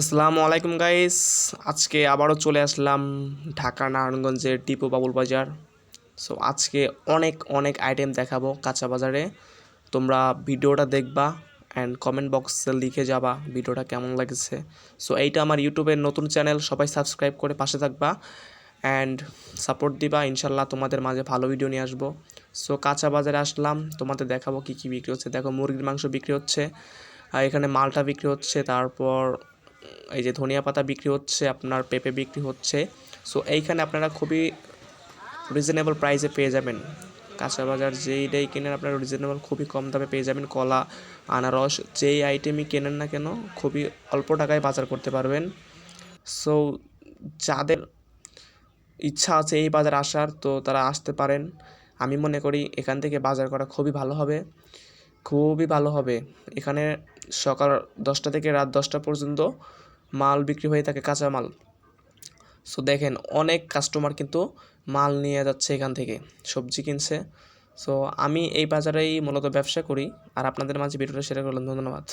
আসসালামু আলাইকুম গাইস আজকে আবারও চলে আসলাম ঢাকা নারায়ণগঞ্জের টিপু বাবুল বাজার। সো আজকে অনেক অনেক আইটেম দেখাবো কাঁচা বাজারে। তোমরা ভিডিওটা দেখবা অ্যান্ড কমেন্ট বক্সে লিখে যাবা ভিডিওটা কেমন লাগছে। সো এইটা আমার ইউটিউবের নতুন চ্যানেল সবাই সাবস্ক্রাইব করে পাশে থাকবা অ্যান্ড সাপোর্ট দিবা। ইনশাল্লাহ তোমাদের মাঝে ভালো ভিডিও নিয়ে আসব। সো কাঁচা বাজারে আসলাম, তোমাদের দেখাবো কী কী বিক্রি হচ্ছে। দেখো, মুরগির মাংস বিক্রি হচ্ছে এখানে মালটা বিক্রি হচ্ছে, তারপর এই যে ধনিয়া পাতা বিক্রি হচ্ছে, আপনার পেঁপে বিক্রি হচ্ছে। সো এইখানে আপনারা খুবই রিজনেবল প্রাইসে পেয়ে যাবেন। কাঁচা বাজার যেইটাই কেনেন আপনারা রিজনেবল খুবই কম দামে পেয়ে যাবেন। কলা, আনারস যেই আইটেমই কেনেন না কেন খুবই অল্প টাকায় বাজার করতে পারবেন। সো যাদের ইচ্ছা আছে এই বাজার আসার, তো তারা আসতে পারেন। আমি মনে করি এখান থেকে বাজার করা খুবই ভালো হবে। খুবই ভালো হবে। এখানে সকাল দশটা থেকে রাত দশটা পর্যন্ত মাল বিক্রি হয়ে থাকে কাঁচা মাল। সো দেখেন, অনেক কাস্টমার কিন্তু মাল নিয়ে যাচ্ছে এখান থেকে, সবজি কিনছে। সো আমি এই বাজারেই মূলত ব্যবসা করি। আর আপনাদের মাঝে ভিডিওটা শেয়ার করলাম। ধন্যবাদ।